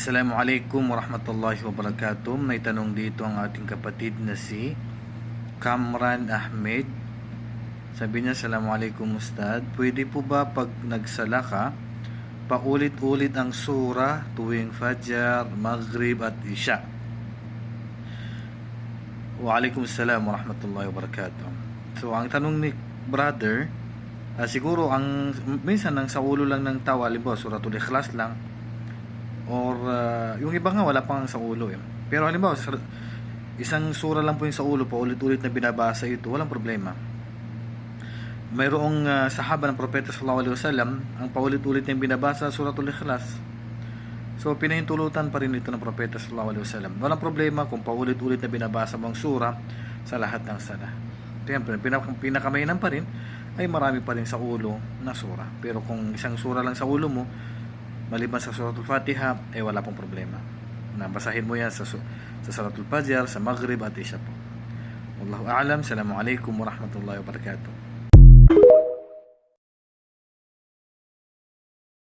Assalamualaikum warahmatullahi wabarakatuh. May tanong dito ang ating kapatid na si Kamran Ahmed. Sabi niya, Assalamualaikum Ustad. Pwede po ba pag nagsala ka, paulit-ulit ang sura tuwing Fajr, Maghrib at Isya? Waalaikumsalam warahmatullahi wabarakatuh. So, ang tanong ni brother, ah, siguro ang minsan ang sa ulo lang ng tao, halimbawa suratul ikhlas lang, or uh, yung iba nga wala pang sa ulo eh. Pero halimbawa, sa- isang sura lang po yung sa ulo, paulit-ulit na binabasa ito, walang problema. Mayroong uh, sahaba ng propeta sallallahu alaihi wasallam, ang paulit-ulit na binabasa suratul ikhlas. So pinahintulutan pa rin ito ng propeta sallallahu alaihi wasallam. Walang problema kung paulit-ulit na binabasa mo ang sura sa lahat ng sala. Siyempre, pinak pinakamainam pa rin ay marami pa rin sa ulo na sura. Pero kung isang sura lang sa ulo mo, maliban sa suratul Fatiha, eh wala pong problema. Nabasahin mo yan sa, sa suratul Fajr, sa Maghrib at Isya po. Wallahu a'lam. Assalamualaikum warahmatullahi wabarakatuh.